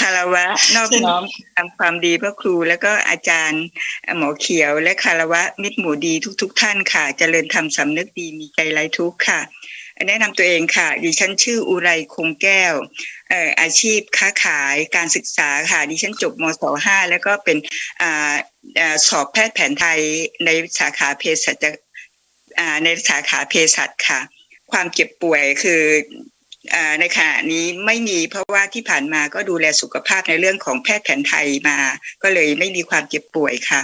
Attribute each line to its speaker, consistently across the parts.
Speaker 1: คารวะนอบน้อมทำความดีพระครู แล้วก็อาจารย์หมอเขียวและคารวะมิตรหมู่ดีทุกๆท่านค่ะเจริญธรรมสำนึกดีมีใจไร้ทุกข์ค่ะ แนะนำตัวเองค่ะ ดิฉันชื่ออุไรคงแก้วอาชีพค้าขายการศึกษาค่ะ ดิฉันจบมศห้าแล้วก็เป็นออสอบแพทย์แผนไทยในสาขาเภสัชในสาขาเภสัชค่ะ ความเจ็บป่วยคือ ในขณะนี้ไม่มีเพราะว่าที่ผ่านมาก็ดูแลสุขภาพในเรื่องของแพทย์แผนไทยมา ก็เลยไม่มีความเจ็บป่วยค่ะ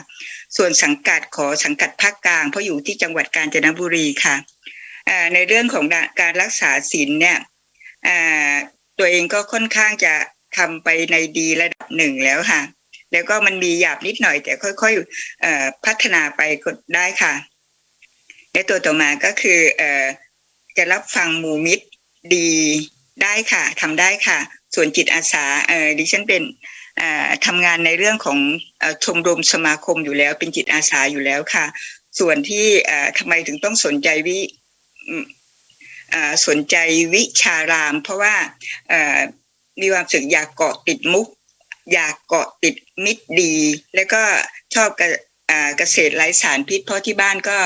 Speaker 1: ส่วนสังกัดขอสังกัดภาคกลาง เพราะอยู่ที่จังหวัดกาญจนบุรีค่ะในเรื่องของการรักษาศีลเนี่ยตัวเองก็ค่อนข้างจะทำไปในดีระดับหนึ่งแล้วค่ะ แล้วก็มันมีหยาบนิดหน่อย แต่ค่อยๆพัฒนาไปก็ได้ค่ะ และตัวต่อมาก็คือจะรับฟังหมู่มิตร ดีได้ค่ะทำได้ค่ะ ส่วนจิตอาสาเออดิฉันเป็นทำงานในเรื่องของอชมรมสมาคมอยู่แล้ว เป็นจิตอาสาอยู่แล้วค่ะ ส่วนที่ทำไมถึงต้องสนใจวิสนใจวิชาราม เพราะว่ามีความสึกอยากเกาะติดมุก อยากเกาะติดมิตรดี แล้วก็ชอบกะอ่า เกษตรไร้สารพิษ เพราะที่บ้านก็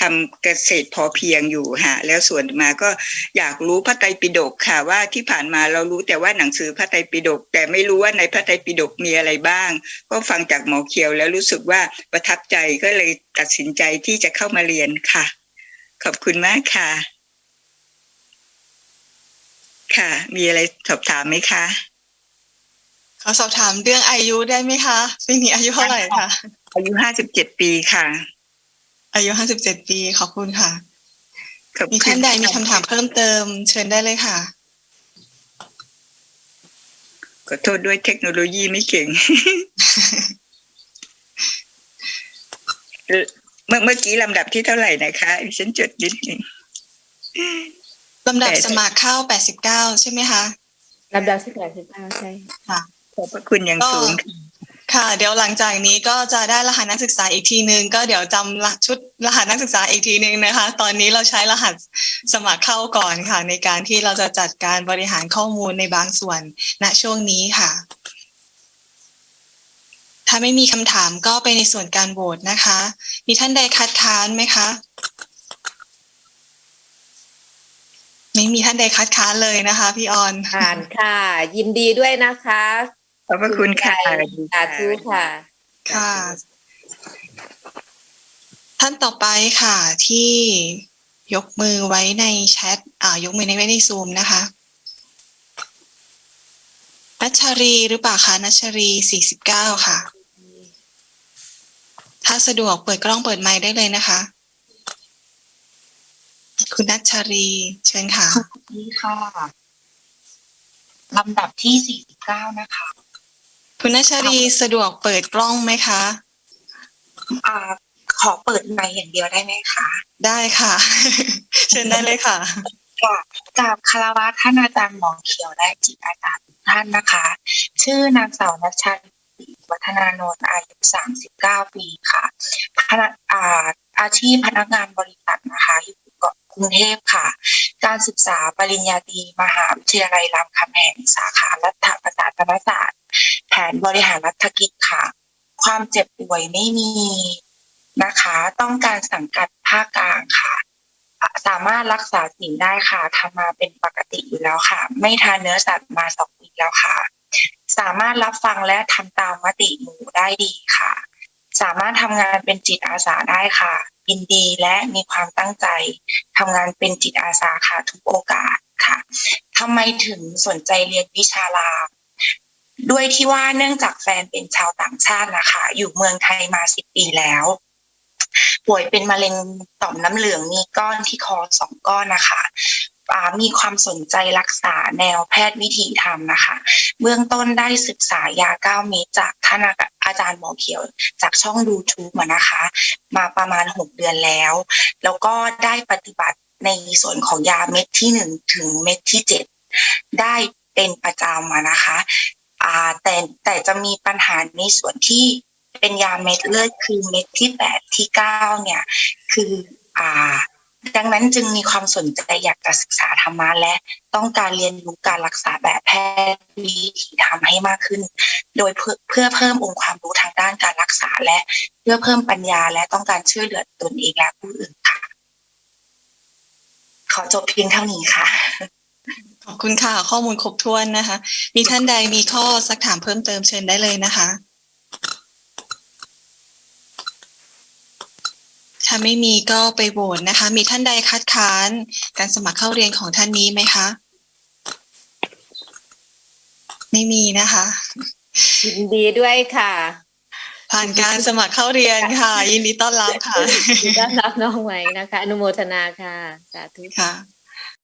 Speaker 1: ทำเกษตรพอเพียงอยู่ฮะแล้วส่วนมาก็อยากรู้พระไตรปิฎกค่ะ ว่าที่ผ่านมาเรารู้แต่ว่าหนังสือพระไตรปิฎกแต่ไม่รู้ว่าในพระไตรปิฎกมีอะไรบ้าง ก็ฟังจากหมอเขียวแล้วรู้สึกว่าประทับใจก็เลยตัดสินใจที่จะเข้ามาเรียนค่ะ ขอบคุณมากค่ะ ค่ะ มีอะไรสอบถามไหมคะ
Speaker 2: ขอสอบถามเรื่องอายุได้ไหมคะปีนี้อายุเท่าไหร่คะ
Speaker 1: อายุห้าสิบเจ็ดปีค่ะ
Speaker 2: อายุห้าสิบเจ็ดปีขอบคุณค่ะ
Speaker 1: ขอบ
Speaker 2: มี
Speaker 1: คุณ
Speaker 2: ท่านใดมีคำถามเพิ่มเติม เชิญได้เลยค่ะ
Speaker 1: ขอโทษด้วยเทคโนโลยีไม่เก่งเอ่อเมื่อเมื่อกี้ลำดับที่เท่าไหร่นะคะดิฉันจดนิดหนึ่ง
Speaker 2: ลำดับ
Speaker 1: แต่
Speaker 2: สมัครเข้าแปดสิบเก้าใช่ไหมคะ
Speaker 3: ลำดับที่แปดสิบเก้าใช่
Speaker 2: ค่ะ
Speaker 1: ขอบพระคุณอย่างสูงค่ะ
Speaker 2: ค่ะ เดี๋ยวหลังจากนี้ก็จะได้รหัสนักศึกษาอีกทีนึงก็เดี๋ยวจำรหัสชุดรหัสนักศึกษาอีกทีนึงนะคะ ตอนนี้เราใช้รหัสสมัครเข้าก่อนค่ะ ในการที่เราจะจัดการบริหารข้อมูลในบางส่วนณช่วงนี้ค่ะ ถ้าไม่มีคำถามก็ไปในส่วนการโหวตนะคะ มีท่านใดคัดค้านไหมคะไม่มีท่านใดคัดค้านเลยนะคะ พี่ออน
Speaker 3: ผ่านค่ะ ยินดีด้วยนะคะ
Speaker 1: ขอบพระคุณค่ะ
Speaker 3: สาธุค่ะ
Speaker 2: ค่ะ ท่านต่อไปค่ะ ที่ยกมือไว้ในแชท อ่า ยกมือในไว้ในซูมนะคะนัชชารีหรือเปล่าคะนัชชารีสี่สิบเก้าค่ะ ถ้าสะดวกเปิดกล้องเปิดไมค์ได้เลยนะคะ คุณนัชชารีเชิญค่ะ
Speaker 4: นี่ค่ะลำดับที่49นะคะ
Speaker 2: คุณนัชชารีสะดวกเปิดกล้องไหมคะ
Speaker 4: อ่าขอเปิดไมค์อย่างเดียวได้ไหมคะ
Speaker 2: ได้ค่ะ เชิญได้เลยค่ะ
Speaker 4: ค่ะกราบคารวะท่านอาจารย์หมอเขียวและจิตอาจารย์ทุกท่านนะคะ ชื่อนางสาวนัชชันวัฒนานนท์อายุ 39 ปีค่ะพนักอ่าอาชีพพนักงานบริษัทนะคะอยู่เกาะกรุงเทพค่ะ การศึกษาปริญญาตรีมหาวิทยาลัยรามคำแหงสาขารัฐประศาสนศาสตร์แผนบริหารรัฐกิจค่ะ ความเจ็บป่วยไม่มีนะคะ ต้องการสังกัดภาคกลางค่ะอะสามารถรักษาสิ่งได้ค่ะทำมาเป็นปกติอยู่แล้วค่ะ ไม่ทานเนื้อสัตว์มาสองปีแล้วค่ะ สามารถรับฟังและทำตามมติหมู่ได้ดีค่ะ สามารถทำงานเป็นจิตอาสาได้ค่ะยินดีและมีความตั้งใจทำงานเป็นจิตอาสาค่ะทุกโอกาสค่ะทำไมถึงสนใจเรียนวิชาลาม ด้วยที่ว่าเนื่องจากแฟนเป็นชาวต่างชาตินะคะ อยู่เมืองไทยมาสิบปีแล้ว ป่วยเป็นมะเร็งต่อมน้ำเหลืองมีก้อนที่คอสองก้อนนะคะมีความสนใจรักษาแนวแพทย์วิถีธรรมนะคะ เบื้องต้นได้ศึกษายาเก้าเม็ดจากท่านอาจารย์หมอเขียว จากช่อง YouTube มานะคะ มาประมาณหกเดือนแล้ว แล้วก็ได้ปฏิบัติในส่วนของยาเม็ดที่หนึ่งถึงเม็ดที่เจ็ดได้เป็นประจำมานะคะ อ่าแต่แต่จะมีปัญหาในส่วนที่เป็นยาเม็ดเลือดคือเม็ดที่แปดที่เก้าเนี่ย คืออ่า ดังนั้นจึงมีความสนใจอยากจะศึกษาธรรมะและต้องการเรียนรู้การรักษาแบบแพทย์วิถีธรรมให้มากขึ้น โดยเพื่อเพื่อเพิ่มองค์ความรู้ทางด้านการรักษาและ เพื่อเพิ่มปัญญาและต้องการช่วยเหลือตนเองและผู้อื่นค่ะ ขอจบเพียงเท่านี้ค่ะ
Speaker 2: ขอบคุณค่ะ ข้อมูลครบถ้วนนะคะ มีท่านใดมีข้อสักถามเพิ่มเติมเชิญได้เลยนะคะ ถ้าไม่มีก็ไปโหวตนะคะ มีท่านใดคัดค้านการสมัครเข้าเรียนของท่านนี้ไหมคะ ไม่มีนะคะ
Speaker 3: ยินดีด้วยค่ะ
Speaker 2: ผ่านการสมัครเข้าเรียนค่ะ ยินดีต้อนรับค่ะ
Speaker 3: ยินดีต้อนรับน้องใหม่นะคะ อนุโมทนาค่ะสาธุ
Speaker 2: ค่ะ